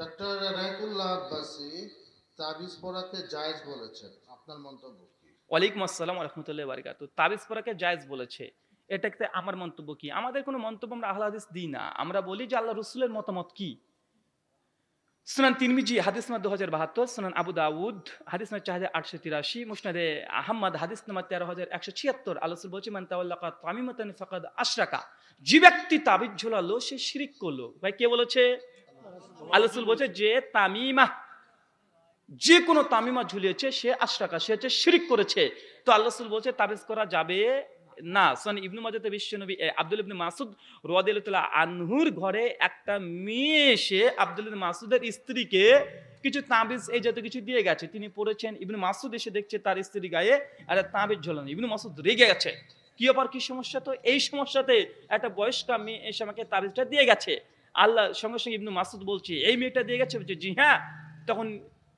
Doctor তাবিজ জায়েজ বলেছেন। আপনার মন্তব্য কি? ওয়ালাইকুম আসসালাম তাবিজ জায়েজ বলেছে। এটাতে আমার মন্তব্য কি? আমাদের কোনো মন্তব্য আমরা হাদিস দিই না। আমরা বলি যে আল্লাহ মতামত কি? সুনান হাদিস নাম্বার দু হাজার বাহাত্তর, সুনান আবু দাউদ, হাদিস নাম্বার চার হাজার আটশো তিরাশি, মুসনাদে আহম্মদ, হাদিস নাম্বার তেরো হাজার একশো ছিয়াত্তর। বলছে, মান তাওয়াল্লাকা তামিমাতান ফাকাদ আশরাকা। যে ব্যক্তি তাবিজ ঝোলালো, সে শিরিক করল। ভাই, কে বলেছে? আল্লাহ বলছে যে তামিমা, যে কোনো তামিমা ঝুলিয়েছে, সে সে হচ্ছে শিরিক করেছে। তো আল্লাহ বলছে করা যাবে না। সন ইবনু মাজাতে বিশ্বনবী আব্দুল ইবনে মাসুদ আনহুর ঘরে একটা মেয়ে এসে আব্দুল মাসুদের স্ত্রীকে কিছু তাবিজ, এই জাতীয় কিছু দিয়ে গেছে। তিনি পড়েছেন, ইবনু মাসুদ এসে দেখছে তার স্ত্রী গায়ে আর তাবিজ ঝোলানো। ইবনু মাসুদ রেগে গেছে। কি আবার কি সমস্যা? তো এই সমস্যাতে একটা বয়স্ক মেয়ে এসে আমাকে তাবিজটা দিয়ে গেছে। আল্লাহ সঙ্গে সঙ্গে ইবনু মাসুদ বলছি, এই মেয়েটা দিয়ে গেছে? বলছে, জি হ্যাঁ। তখন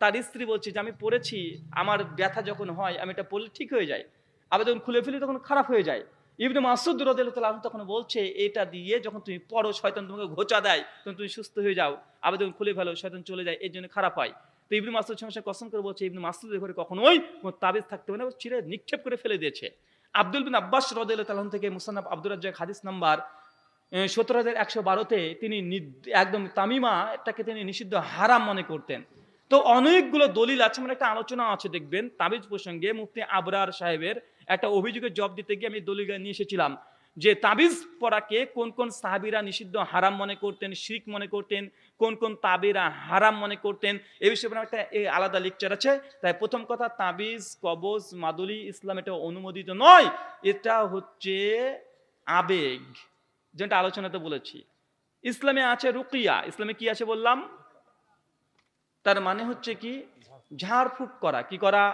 তার স্ত্রী বলছে যে, আমি পড়েছি, আমার ব্যথা যখন হয়, আমি এটা পড়লে ঠিক হয়ে যায়। আবার যখন খুলে ফেলি, তখন খারাপ হয়ে যায়। ইবনে মাসুদ রদিল্লাহ তখন বলছে, এটা দিয়ে যখন তুমি পড়ো, শয়তান তোমাকে ঘোচা দেয়, তখন তুমি সুস্থ হয়ে যাও। আবার যখন খুলে ফেলো, শয়তান চলে যায়, এর জন্য খারাপ হয়। তো ইবনে মাসুদ সঙ্গে কসম করে বলছে, ইবনে মাসুদের ঘরে কখনোই কোনো তাবিজ থাকতে পারে না, ও নিক্ষেপ করে ফেলে দিয়েছে। আব্দুল বিন আব্বাস রদিল্লাহ থেকে মুসান্নাব আব্দুর রাজ্জাক হাদিস নাম্বার সতেরো হাজার একশো বারোতে তিনি একদম তামিমা এটাকে তিনি নিষিদ্ধ হারাম মনে করতেন। তো অনেকগুলো দলিল আছে আমার একটা আলোচনা আছে, দেখবেন, তাবিজ প্রসঙ্গে মুফতি আবরার সাহেবের একটা অভিযোগের জব দিতে গিয়ে আমি দলিল নিয়ে এসেছিলাম, যে তাবিজ পড়াকে কোন কোন সাহাবিরা নিষিদ্ধ হারাম মনে করতেন, শিরিক মনে করতেন, কোন কোন তাবিরা হারাম মনে করতেন, এ বিষয়ে একটা আলাদা লেকচার আছে। তাই প্রথম কথা, তাবিজ, কবজ, মাদুলি, ইসলাম এটা অনুমোদিত নয়, এটা হচ্ছে আবেগ। যেটা আলোচনাতে বলেছি। ইসলামে আছে রুকিয়া। ইসলামে কি আছে বললাম? তার মানে হচ্ছে কি, ঝাড়ফুঁক করা। কি করা?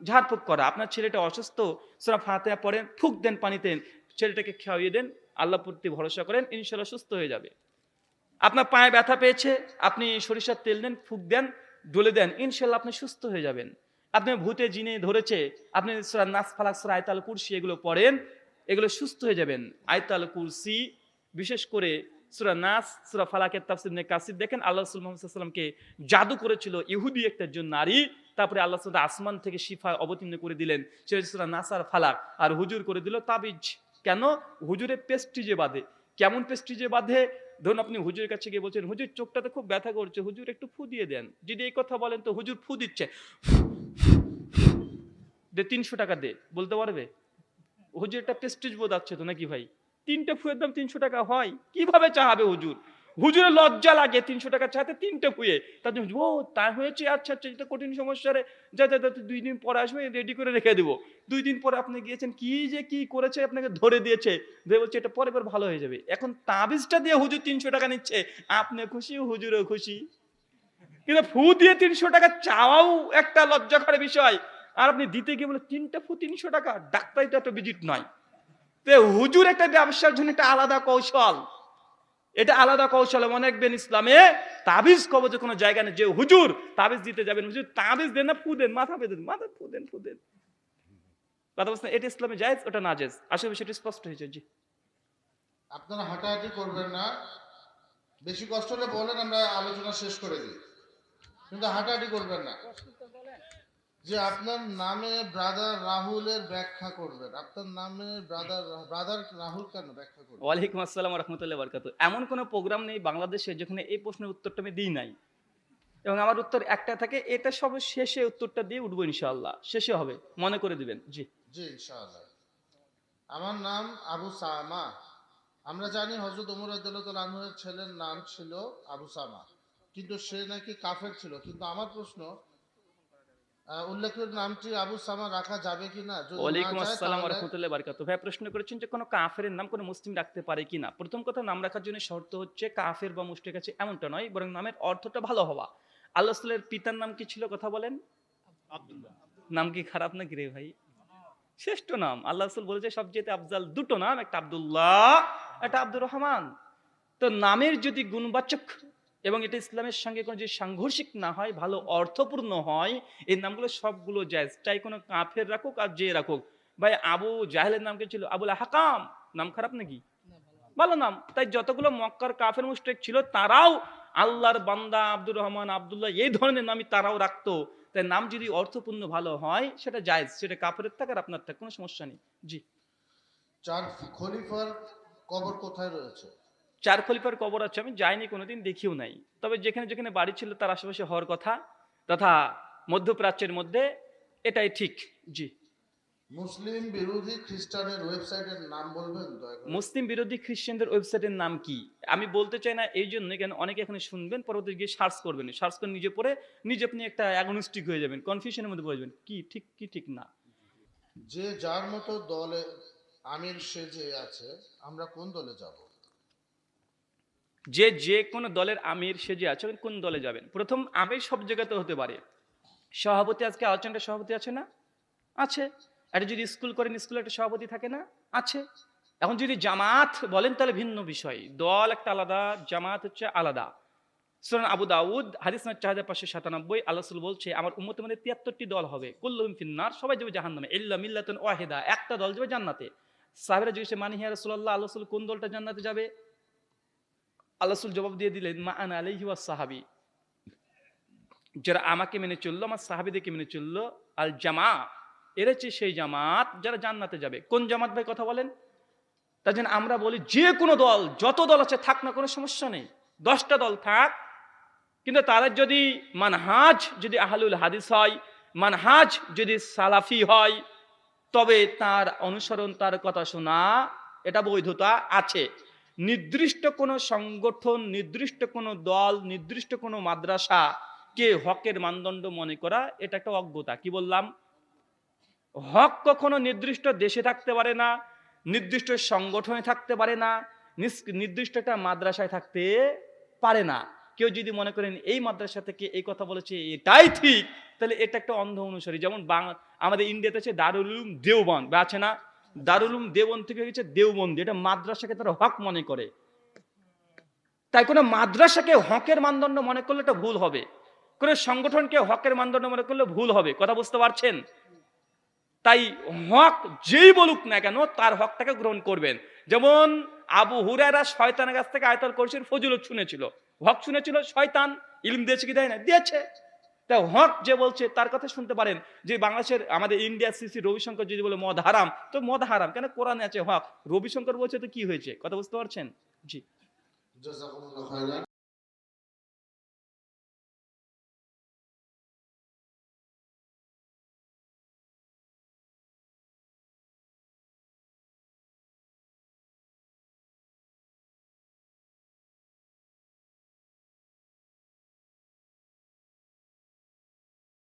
ঝাড়ফুঁক করা। আপনার ছেলেটা অসুস্থ, সুরা ফাতেহা পড়েন, ফুক দেন পানিতে, ছেলেটাকে খাওয়িয়ে দেন, আল্লাহ প্রতি ভরসা করেন ইনশাল্লাহ সুস্থ হয়ে যাবে। আপনার পায়ে ব্যথা পেয়েছে, আপনি সরিষার তেল দেন ফুক দেন ডলে দেন ইনশাল্লাহ আপনি সুস্থ হয়ে যাবেন। আপনি ভূতে জিনে ধরেছে, আপনি নাস ফালাক সুরা আয়তাল কুরসি এগুলো পড়েন এগুলো সুস্থ হয়ে যাবেন। আয়তাল কুরসি, বিশেষ করে সুরা নাস, সুরা ফালাকের তাফসির নে কাসির। দেখেন আল্লাহ রসুল জাদু করেছিল ইহুদি একটা একজন নারী, তারপরে আল্লাহ সাল্লাহ আসমান থেকে শিফা অবতীর্ণ করে দিলেন। সে সুরা নাসার ফালাক। আর হুজুর করে দিল তাবিজ। কেন? হুজুরের পেস্টিজে বাঁধে। কেমন পেস্টিজে বাঁধে? ধরুন আপনি হুজুরের কাছে গিয়ে বলছেন, হুজুর, চোখটাতে খুব ব্যথা করছে। হুজুর একটু ফু দিয়ে দেন। যদি এই কথা বলেন তো হুজুর ফু দিচ্ছে। দে তিনশো টাকা দে। বলতে পারবে? হুজুর একটা প্রেস্টিজ বোধ আছে তো নাকি ভাই? তিনটে ফুয়ের দাম তিনশো টাকা হয়। কীভাবে চাহাবে হুজুর? হুজুরে লজ্জা লাগে তিনশো টাকা চাইতে তিনটে ফুয়ে। তার জন্য ও তাই হয়েছে আচ্ছা আচ্ছা এটা কঠিন সমস্যা রে। যা যা তুই দুই দিন পরে আসবে রেডি করে রেখে দেবো। দুই দিন পরে আপনি গিয়েছেন, কি যে কি করেছে, আপনাকে ধরে দিয়েছে। ধরে বলছে, এটা পরে পর ভালো হয়ে যাবে। এখন তাবিজটা দিয়ে হুজুর তিনশো টাকা নিচ্ছে। আপনি খুশি, হুজুরও খুশি। কিন্তু ফু দিয়ে তিনশো টাকা চাওয়াও একটা লজ্জাকর বিষয়। আপনি দিতে গিয়ে বলে, তিনটা ফু, তিনশো টাকা। ডাক্তারি তো একটা ভিজিট নয়। তো হুজুর একটা ব্যবসার জন্য একটা আলাদা কৌশল। এটা আলাদা কৌশল মনে রাখবেন ইসলামে তাবিজ কবজে কোনো জায়গা নেই, যে হুজুর তাবিজ দিতে যাবেন, হুজুর তাবিজ দেন না, ফু দেন, মাথা বেঁধে মাথা ফু দেন ফু দেন। কথা বলছেন, এটা ইসলামে জায়েজ, ওটা না জায়েজ? আসলে সেটা স্পষ্ট হয়েছে, জি। আপনারা হাঁটাহাঁটি করবেন না। বেশি কষ্ট হলে বলেন, আমরা আলোচনা শেষ করে দিই। কিন্তু হাঁটাহাঁটি করবেন না। যে আপনার নামে ব্রাদার রাহুলের ব্যাখ্যা করবেন। আপনার নামে ব্রাদার ব্রাদার রাহুল কেন ব্যাখ্যা করবেন? ওয়ালাইকুম আসসালাম রহমতুল্লাহ বরকাত এমন কোনো প্রোগ্রাম নেই বাংলাদেশে যেখানে এই প্রশ্নের উত্তরটা আমি দিই নাই। এবং আমার উত্তর একটা থাকে এটা সব শেষে উত্তরটা দিয়ে উঠবো ইনশাআল্লাহ। শেষে হবে মনে করে দিবেন। জি। জি ইনশাআল্লাহ। আমার নাম আবু সামা। আমরা জানি হজরত উমর আদালত আনহুয়ের ছেলের নাম ছিল আবু সামা। কিন্তু সে নাকি কাফের ছিল। কিন্তু আমার প্রশ্ন আহ, উল্লেখের নামটি আবু সামা রাখা যাবে কি না ওয়ালাইকুম আসসালাম তাহলে- রহমতুল্লাহ বারকাত ভাই প্রশ্ন করেছেন যে কোনো কাফের নাম কোনো মুসলিম রাখতে পারে কিনা? প্রথম কথা নাম রাখার জন্য শর্ত হচ্ছে কাফের বা মুষ্টির কাছে এমনটা নয় বরং নামের অর্থটা ভালো হওয়া। আল্লাহ পিতার নাম কি ছিল কথা বলেন? নাম কি খারাপ নাকি রে ভাই? শ্রেষ্ঠ নাম। আল্লাহ রসুল বলেছে সবচেয়ে আফজাল দুটো নাম একটা আব্দুল্লাহ একটা আব্দুর রহমান। তো নামের যদি গুণবাচক এবং এটা ইসলামের সঙ্গে কোনো যদি সাংঘর্ষিক না হয়, ভালো অর্থপূর্ণ হয় এই নামগুলো সবগুলো যায় চাই কোনো কাফের রাখুক আর যে রাখুক। ভাই, আবু জাহেলের নাম কি ছিল? আবুল হাকাম। নাম খারাপ নাকি? ভালো নাম। তাই যতগুলো মক্কার কাফের মুশরিক ছিল, তারাও আল্লাহর বান্দা আব্দুর রহমান, আবদুল্লাহ, এই ধরনের নামই তারাও রাখতো। তাই নাম যদি অর্থপূর্ণ ভালো হয়, সেটা জায়েজ। সেটা কাপড়ের থাক আর আপনার থাক, কোনো সমস্যা নেই। জি। চার খলিফার কবর কোথায় রয়েছে? চার খলিফার কবর আছে আমি যাইনি কোনোদিন দেখিও নাই। তবে যেখানে যেখানে বাড়ি ছিল তার আশেপাশে হওয়ার কথা তথা মধ্যপ্রাচ্যের মধ্যে এটাই ঠিক। জি। মুসলিম বিরোধী খ্রিস্টানের ওয়েবসাইটের নাম বলবেন মুসলিম বিরোধী খ্রিস্টানদের ওয়েবসাইটের নাম কি? আমি বলতে চাই না এই জন্য কেন অনেকে এখানে শুনবেন পরবর্তী গিয়ে সার্চ করবেন। সার্চ করে নিজে পড়ে নিজে আপনি একটা অ্যাগনস্টিক হয়ে যাবেন কনফিউশনের মধ্যে পড়ে যাবেন কি ঠিক কি ঠিক না। যে যার মতো দলে আমির সেজে আছে আমরা কোন দলে যাব? যে যে কোনো দলের আমির, সে যে আছে, কোন দলে যাবেন? প্রথম আমির সব জায়গাতে হতে পারে। সভাপতি আজকে আলোচনাটা সভাপতি আছে না? আছে। একটা যদি স্কুল করেন, স্কুলে একটা সভাপতি থাকে না? আছে। এখন যদি জামাত বলেন, তাহলে ভিন্ন বিষয়। দল একটা আলাদা, জামাত হচ্ছে আলাদা। সুরান আবু দাউদ, হাদিস হাজার পাঁচশো সাতানব্বই, আল্লাহ বলছে, আমার উম্মতের মধ্যে তিয়াত্তরটি দল হবে। কুল্লুম ফিন্নার, সবাই যাবে জাহান্নামে। ইল্লা মিল্লাতুন ওয়াহিদা, একটা দল যাবে জান্নাতে। সাহেবরা জিজ্ঞেস মানি হিয়া রাসূলুল্লাহ? আল্লাহ কোন দলটা জান্নাতে যাবে? আল্লাহ জবাব দিয়ে দিলেন, মা আনা আলাইহি ওয়াস সাহাবী। যারা আমাকে মেনে চলল, আমার সাহাবিদেরকে মেনে চলল, আল জামা এরা হচ্ছে সেই জামাত যারা জান্নাতে যাবে। কোন জামাত ভাই কথা বলেন? তার জন্য আমরা বলি, যে কোনো দল, যত দল আছে থাক না কোনো সমস্যা নেই। দশটা দল থাক, কিন্তু তাদের যদি মানহাজ যদি আহলুল হাদিস হয়, মানহাজ যদি সালাফি হয়, তবে তার অনুসরণ, তার কথা শোনা, এটা বৈধতা আছে। নির্দিষ্ট কোনো সংগঠন, নির্দিষ্ট কোনো দল, নির্দিষ্ট কোনো মাদ্রাসা কে হকের মানদণ্ড মনে করা, এটা একটা অজ্ঞতা। কি বললাম? হক কখনো নির্দিষ্ট দেশে থাকতে পারে না, নির্দিষ্ট সংগঠনে থাকতে পারে না নির্দিষ্ট একটা মাদ্রাসায় থাকতে পারে না। কেউ যদি মনে করেন এই মাদ্রাসা থেকে এই কথা বলেছে, এটাই ঠিক, তাহলে এটা একটা অন্ধ অনুসারী। যেমন বাংলা আমাদের ইন্ডিয়াতে আছে দারুল উলুম দেওবন্দ, বা আছে না? দারুল উলুম দেওবন্দ থেকে হয়েছে দেওবন্দি এটা মাদ্রাসাকে তারা হক মনে করে। তাই কোনো মাদ্রাসাকে হকের মানদণ্ড মনে করলে এটা ভুল হবে। কোনো সংগঠনকে হকের মানদণ্ড মনে করলে ভুল হবে, কথা বুঝতে পারছেন? তাই হক যেই বলুক না কেন, তার হকটাকে গ্রহণ করবেন। যেমন আবু হুরারা শয়তানের কাছ থেকে আয়তাল করছেন, ফজিলত শুনেছিল। হক শুনেছিল, শয়তান ইলিম দিয়েছে কি দেয় না? দিয়েছে। তা হক যে বলছে, তার কথা শুনতে পারেন যে বাংলাদেশের আমাদের ইন্ডিয়া সিসি রবিশঙ্কর যদি বলে মদ হারাম, তো মদ হারাম, কেন কোরআনে আছে হক? রবিশঙ্কর বলছে তো কি হয়েছে? কথা বুঝতে পারছেন? জি।